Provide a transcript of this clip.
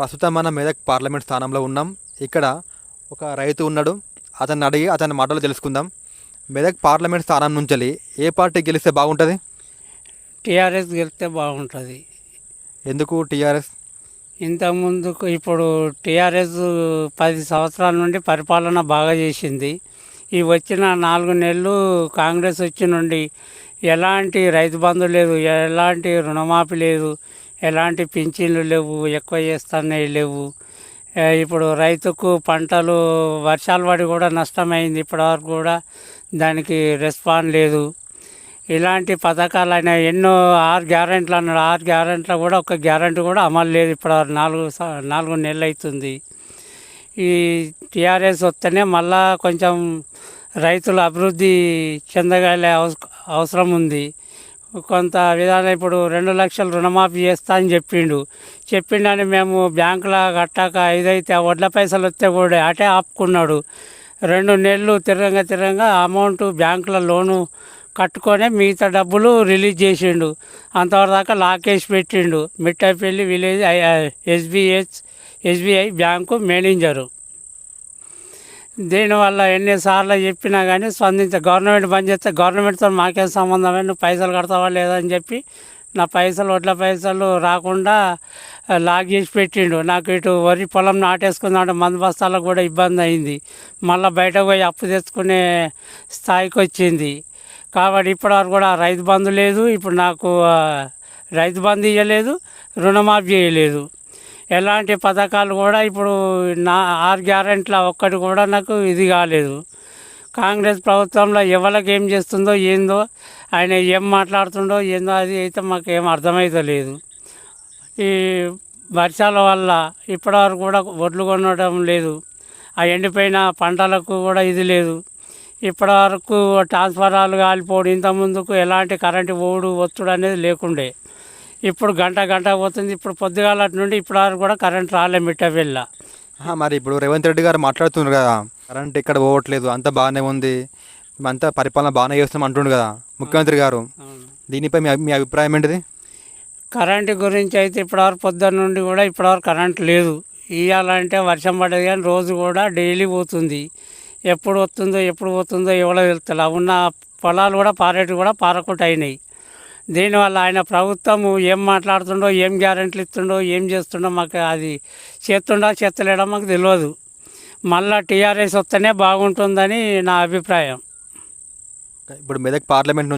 ప్రస్తుతం మన మెదక్ పార్లమెంట్ స్థానంలో ఉన్నాం. ఇక్కడ ఒక రైతు ఉన్నాడు. అతన్ని అడిగి అతని మాటలు తెలుసుకుందాం. మెదక్ పార్లమెంట్ స్థానం నుంచి ఏ పార్టీ గెలిస్తే బాగుంటుంది? టీఆర్ఎస్ గెలిస్తే బాగుంటుంది. ఎందుకు టీఆర్ఎస్? ఇంతకుముందుకు ఇప్పుడు టీఆర్ఎస్ పది సంవత్సరాల నుండి పరిపాలన బాగా చేసింది. ఈ వచ్చిన నాలుగు నెలలు కాంగ్రెస్ వచ్చి నుండి ఎలాంటి రైతు బంధు లేదు ఎలాంటి రుణమాఫీ లేదు ఎలాంటి పింఛన్లు లేవు ఎక్కువ చేస్తున్నాయి లేవు. ఇప్పుడు రైతుకు పంటలు వర్షాలు పడి కూడా నష్టమైంది ఇప్పటివరకు కూడా దానికి రెస్పాన్స్ లేదు. ఇలాంటి పథకాలు అయినా ఎన్నో ఆరు గ్యారెంట్లు అన్నాడు. ఆరు గ్యారెంట్లు కూడా ఒక గ్యారెంటీ కూడా అమలు లేదు ఇప్పుడు నాలుగు స- నాలుగు నెలలు అవుతుంది. ఈ టీఆర్ఎస్ వస్తేనే మళ్ళా కొంచెం రైతుల అభివృద్ధి చెందగలే అవస- అవసరం ఉంది. కొంత విధానం ఇప్పుడు రెండు లక్షలు రుణమాఫీ చేస్తా అని చెప్పిండు. చెప్పిండని మేము బ్యాంకులో కట్టాక ఇదైతే వడ్ల పైసలు వస్తే కూడా అటే ఆపుకున్నాడు. రెండు నెలలు తిరగంగా తిరగంగా అమౌంట్ బ్యాంకులో లోను కట్టుకొని మిగతా డబ్బులు రిలీజ్ చేసిండు. అంతవరదాకా లాకేసి పెట్టిండు. Mittapalli village SBH SBI bank manager. దీనివల్ల ఎన్నిసార్లు చెప్పినా కానీ స్పందించ గవర్నమెంట్ బంద్ చేస్తే గవర్నమెంట్తో మాకేం సంబంధమే నువ్వు పైసలు కడతావా లేదని అని చెప్పి నా పైసలు వడ్ల పైసలు రాకుండా లాగ్ లాక్ చేసి పెట్టిండు. నాకు ఇటు వరి పొలం నాటేసుకుందామంటే మందు బస్తాలకు కూడా ఇబ్బంది అయింది. మళ్ళీ బయటకు పోయి అప్పు తెచ్చుకునే స్థాయికి వచ్చింది. కాబట్టి ఇప్పటివరకు కూడా రైతు బంధు లేదు. ఇప్పుడు నాకు రైతు బంధు ఇవ్వలేదు రుణమాఫీ చేయలేదు. ఎలాంటి పథకాలు కూడా ఇప్పుడు నా ఆరు గ్యారెంట్ల ఒక్కటి కూడా నాకు ఇది కాలేదు. కాంగ్రెస్ ప్రభుత్వంలో ఎవరికి ఏం చేస్తుందో ఏందో ఆయన ఏం మాట్లాడుతుండో ఏందో అది అయితే మాకు ఏం అర్థమైతలేదు ఈ వర్షాల వల్ల ఇప్పటివరకు కూడా ఒడ్లు కొనడం లేదు. ఆ ఎండిపోయిన పంటలకు కూడా ఇది లేదు. ఇప్పటివరకు ట్రాన్స్ఫరాలు కాలిపోవడం ఇంతకుముందుకు ఎలాంటి కరెంటు పోవుడు ఒత్తుడు అనేది లేకుండే. ఇప్పుడు గంట గంట పోతుంది. ఇప్పుడు పొద్దుగాల నుండి ఇప్పటివరకు కూడా కరెంట్ రాలే మిట్ట వెళ్ళ. ఆహా, మరి ఇప్పుడు రేవంత్ రెడ్డి గారు మాట్లాడుతున్నారు కదా కరెంట్ ఇక్కడ పోవట్లేదు అంత బాగానే ఉంది అంతా పరిపాలన బాగానే చేస్తున్నాం అంటుండు కదా ముఖ్యమంత్రి గారు. దీనిపై మీ అభి- మీ అభిప్రాయం ఏంటిది? కరెంటు గురించి అయితే ఇప్పటివరకు పొద్దున్న నుండి కూడా ఇప్పటివరకు కరెంట్ లేదు. ఇవ్వాలంటే వర్షం పడేది కానీ రోజు కూడా డైలీ పోతుంది. ఎప్పుడు వస్తుందో ఎప్పుడు పోతుందో ఎవరో ఆ ఉన్న పొలాలు కూడా పారేటి కూడా పారకుండా అయినాయి. దీనివల్ల ఆయన ప్రభుత్వం ఏం మాట్లాడుతుండో ఏం గ్యారెంటీలు ఇస్తుండో ఏం చేస్తుండో మాకు అది చేస్తుండో చేస్తలేడో మాకు తెలియదు. మళ్ళా టీఆర్ఎస్ వస్తేనే బాగుంటుందని నా అభిప్రాయం. ఇప్పుడు మెదక్ పార్లమెంట్